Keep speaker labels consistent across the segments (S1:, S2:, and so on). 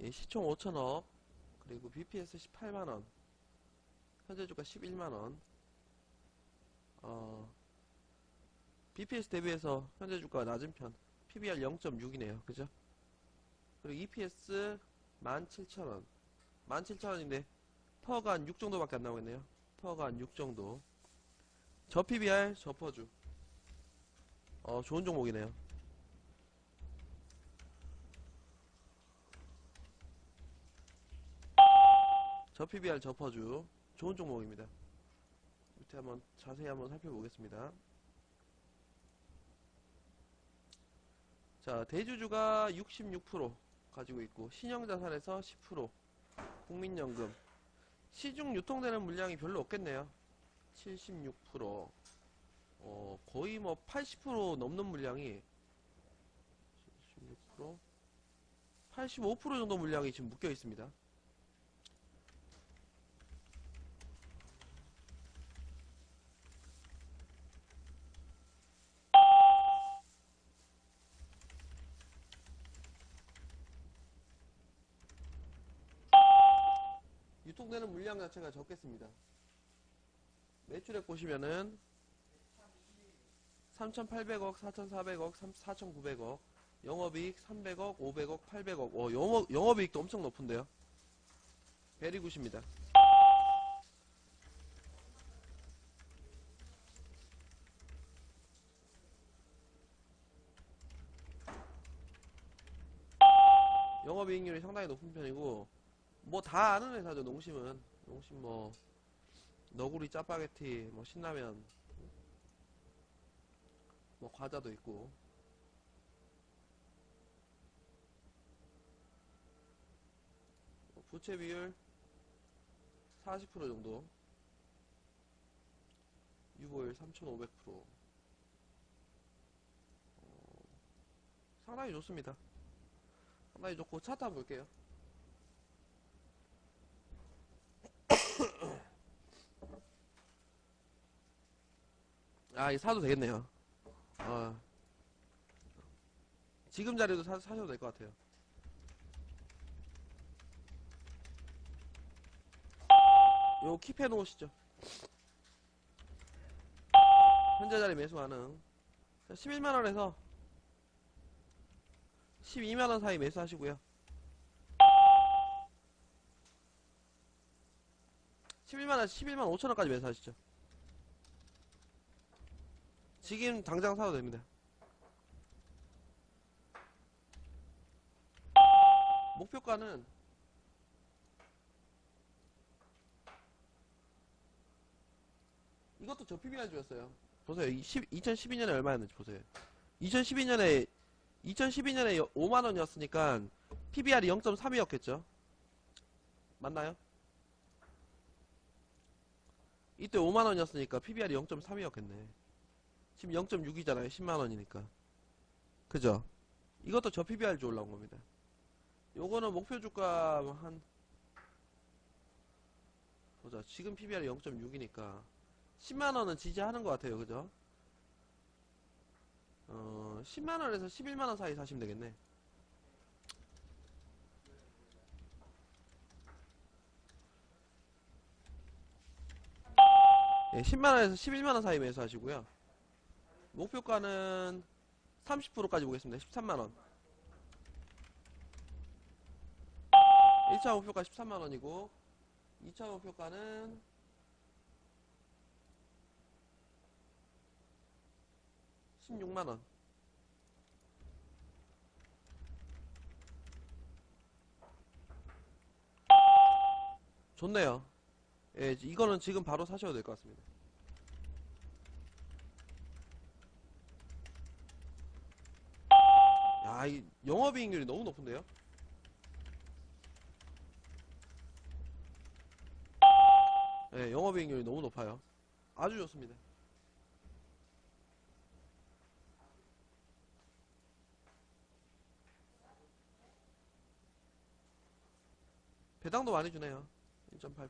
S1: 예, 시총 5천억 그리고 BPS 18만원 현재 주가 11만원. 어, BPS 대비해서 현재 주가가 낮은 편 PBR 0.6이네요. 그죠? 그리고 EPS 17,000원. 17,000원인데 퍼가 한 6 정도밖에 안 나오겠네요. 퍼가 한 6 정도. 저 PBR 저 퍼주. 어 좋은 종목이네요 저 PBR 저 퍼주. 좋은 종목입니다. 밑에 한번 자세히 한번 살펴보겠습니다. 자 대주주가 66% 가지고 있고 신용자산에서 10% 국민연금. 시중 유통되는 물량이 별로 없겠네요. 76% 어, 거의 뭐 80% 넘는 물량이 76% 85% 정도 물량이 지금 묶여 있습니다 유통되는 물량 자체가 적겠습니다. 매출액 보시면은 3,800억, 4,400억, 4,900억, 영업이익 300억, 500억, 800억. 어, 영업, 영업이익도 엄청 높은데요. 베리굿입니다. 영업이익률이 상당히 높은 편이고 뭐 다 아는 회사죠 농심은. 농심 뭐 너구리 짜파게티 뭐 신라면 뭐 과자도 있고. 뭐 부채 비율 40% 정도. 유보율 3500% 어, 상당히 좋습니다. 상당히 좋고 차트 한번 볼게요 아, 이 사도 되겠네요. 어. 지금 자리도 사, 사셔도 될 것 같아요. 요 킵해 놓으시죠. 현재 자리 매수 가능. 11만원에서 12만원 사이 매수하시고요. 11만원, 11만 5천원까지 매수하시죠. 지금 당장 사도 됩니다. 목표가는 이것도 저 PBR 주였어요. 보세요. 2012년에 얼마였는지 보세요. 2012년에 2012년에 5만 원이었으니까 PBR이 0.3이었겠죠. 맞나요? 이때 5만 원이었으니까 PBR이 0.3이었겠네. 지금 0.6이잖아요. 10만 원이니까. 그죠? 이것도 저 PBR 주 올라온 겁니다. 요거는 목표 주가 한 보자. 지금 PBR이 0.6이니까 10만 원은 지지하는 것 같아요. 그죠? 어, 10만 원에서 11만 원 사이 사시면 되겠네. 예, 10만 원에서 11만 원 사이 매수하시고요. 목표가는 30%까지 보겠습니다. 13만원. 1차 목표가 13만원이고, 2차 목표가는 16만원. 좋네요. 예, 이거는 지금 바로 사셔도 될 것 같습니다. 야, 이 영업 이익률이 너무 높은데요? 네, 영업 이익률이 너무 높아요. 아주 좋습니다. 배당도 많이 주네요. 1.8%.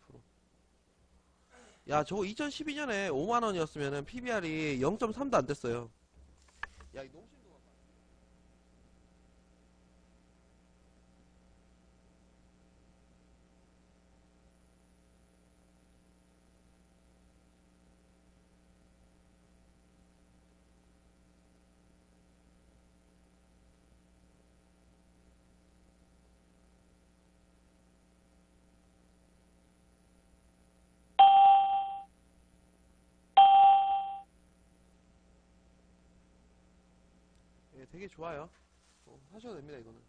S1: 야, 저거 2012년에 5만원이었으면은 PBR이 0.3도 안 됐어요. 야, 이 농심도 되게 좋아요. 어, 하셔도 됩니다, 이거는.